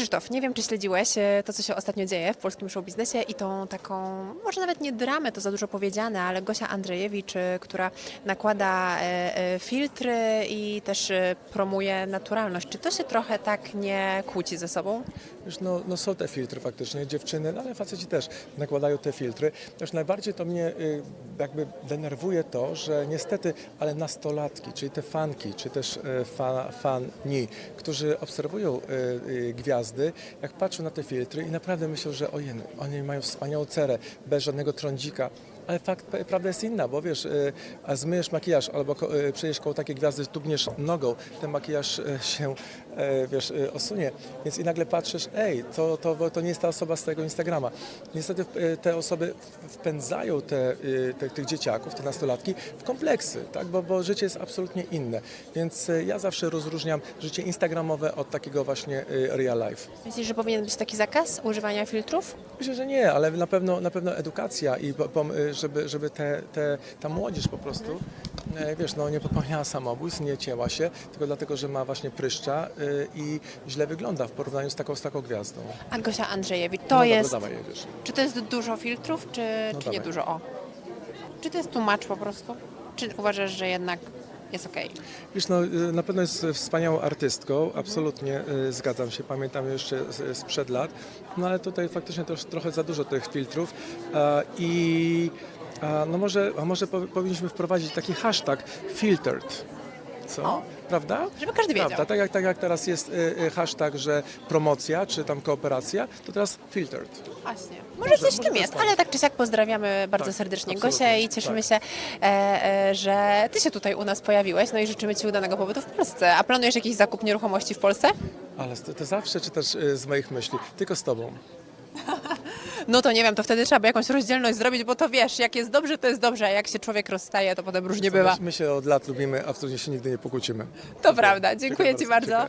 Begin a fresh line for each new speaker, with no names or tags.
Krzysztof, nie wiem, czy śledziłeś e, to, co się ostatnio dzieje w polskim showbiznesie i tą taką, może nawet nie dramę, to za dużo powiedziane, ale Gosia Andrzejewicz, e, która nakłada e, filtry i też promuje naturalność. Czy to się trochę tak nie kłóci ze sobą?
Już no, no są te filtry faktycznie, dziewczyny, no ale faceci też nakładają te filtry. Już najbardziej to mnie y, jakby denerwuje to, że niestety, ale nastolatki, czyli te fanki, czy też fa, fani, którzy obserwują y, y, jak patrzą na te filtry i naprawdę myślą, że ojej, oni mają wspaniałą cerę, bez żadnego trądzika. Ale fakt, prawda jest inna, bo wiesz, y, a zmyjesz makijaż albo y, przejdziesz koło takiej gwiazdy, tupniesz nogą, ten makijaż y, się, wiesz, osunie, więc i nagle patrzysz, ej, to, to, to nie jest ta osoba z tego Instagrama. Niestety te osoby wpędzają te, te, tych dzieciaków, te nastolatki w kompleksy, tak, bo, bo życie jest absolutnie inne, więc ja zawsze rozróżniam życie instagramowe od takiego właśnie real life.
Myślisz, że powinien być taki zakaz używania filtrów?
Myślę, że nie, ale na pewno, na pewno edukacja i po- pom- żeby, żeby te, te, ta młodzież po prostu, e, wiesz, no, nie popełniała samobójstw, nie cięła się, tylko dlatego, że ma właśnie pryszcza y, i źle wygląda w porównaniu z taką, z taką gwiazdą.
A Gosia Andrzejewicz, to
no dobra,
jest...
dawaj, jedziesz.
Czy to jest dużo filtrów, czy,
No
czy nie
dawaj.
dużo? O. Czy to jest tłumacz po prostu? Czy uważasz, że jednak jest okej?
Wiesz, no, y, na pewno jest wspaniałą artystką, absolutnie y, zgadzam się, pamiętam jeszcze z- sprzed lat, no ale tutaj faktycznie też trochę za dużo tych filtrów i no może, a może powi- powinniśmy wprowadzić taki hashtag filtered, co?
O.
Prawda?
Żeby każdy wiedział.
Prawda, tak jak, tak jak teraz jest y, y, hashtag, że promocja czy tam kooperacja, to teraz filtered.
Właśnie. Może coś w
może
tym
to
jest, ale tak czy siak pozdrawiamy bardzo
Tak,
serdecznie
absolutnie,
Gosię i cieszymy
tak.
się, e, e, że Ty się tutaj u nas pojawiłeś, no i życzymy Ci udanego pobytu w Polsce. A planujesz jakiś zakup nieruchomości w Polsce?
Ale to, to zawsze czytasz y, z moich myśli, tylko z tobą.
No to nie wiem, to wtedy trzeba by jakąś rozdzielność zrobić, bo to wiesz, jak jest dobrze, to jest dobrze, a jak się człowiek rozstaje, to potem różnie bywa.
My się od lat lubimy, absolutnie się nigdy nie pokłócimy.
To prawda. Dziękuję Ci
bardzo.